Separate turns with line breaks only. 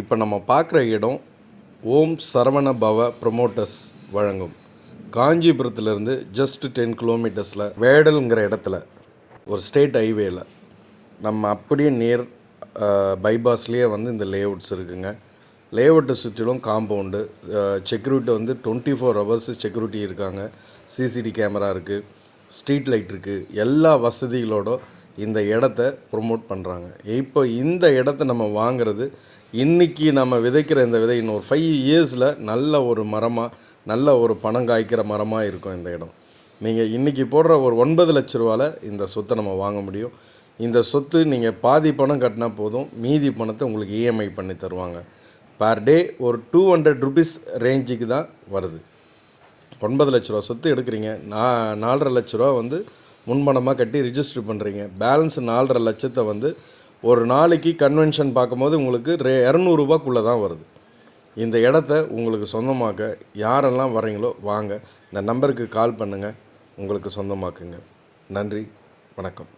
இப்போ நம்ம பார்க்குற இடம் ஓம் சரவண பவ ப்ரொமோட்டர்ஸ் வழங்கும். காஞ்சிபுரத்துலேருந்து ஜஸ்ட் டென் கிலோமீட்டர்ஸில் வேடலுங்கிற இடத்துல ஒரு ஸ்டேட் ஹைவேயில் நம்ம அப்படியே நியர் பைபாஸ்லேயே வந்து இந்த லேஅவுட்ஸ் இருக்குங்க. லேஅவுட்டை சுற்றிலும் காம்பவுண்டு செக்யூரிட்டி வந்து டுவெண்ட்டி ஃபோர் ஹவர்ஸ் செக்யூரிட்டி இருக்காங்க சிசிடி கேமரா இருக்குது ஸ்ட்ரீட் லைட் இருக்குது எல்லா வசதிகளோட இந்த இடத்த ப்ரொமோட் பண்ணுறாங்க இப்போ இந்த இடத்த நம்ம வாங்குறது இன்றைக்கி நம்ம விதைக்கிற இந்த விதை ஒரு ஃபைவ் இயர்ஸில் நல்ல ஒரு மரமாக நல்ல ஒரு பணம் காய்க்கிற மரமாக இருக்கும் இந்த இடம். நீங்கள் இன்றைக்கி போடுற ஒரு ஒன்பது லட்ச ரூபாவில் இந்த சொத்தை நம்ம வாங்க முடியும். இந்த சொத்து நீங்கள் பாதி பணம் கட்டினா போதும் மீதி பணத்தை உங்களுக்கு இஎம்ஐ பண்ணி தருவாங்க. பர் டே ஒரு டூ ஹண்ட்ரட் ருபீஸ் ரேஞ்சுக்கு தான் வருது. ஒன்பது லட்ச ரூபா சொத்து எடுக்கிறீங்க. நா நாலரை லட்ச ரூபா வந்து முன்பணமாக கட்டி ரிஜிஸ்டர் பண்ணுறீங்க பேலன்ஸ் நாலரை லட்சத்தை வந்து ஒரு நாளைக்கு கன்வென்ஷன் பார்க்கும்போது உங்களுக்கு ரே இரநூறுபாக்குள்ளே தான் வருது. இந்த இடத்த உங்களுக்கு சொந்தமாக்க யாரெல்லாம் வரீங்களோ வாங்க. இந்த நம்பருக்கு கால் பண்ணுங்கள் உங்களுக்கு சொந்தமாக்குங்க. நன்றி. வணக்கம்.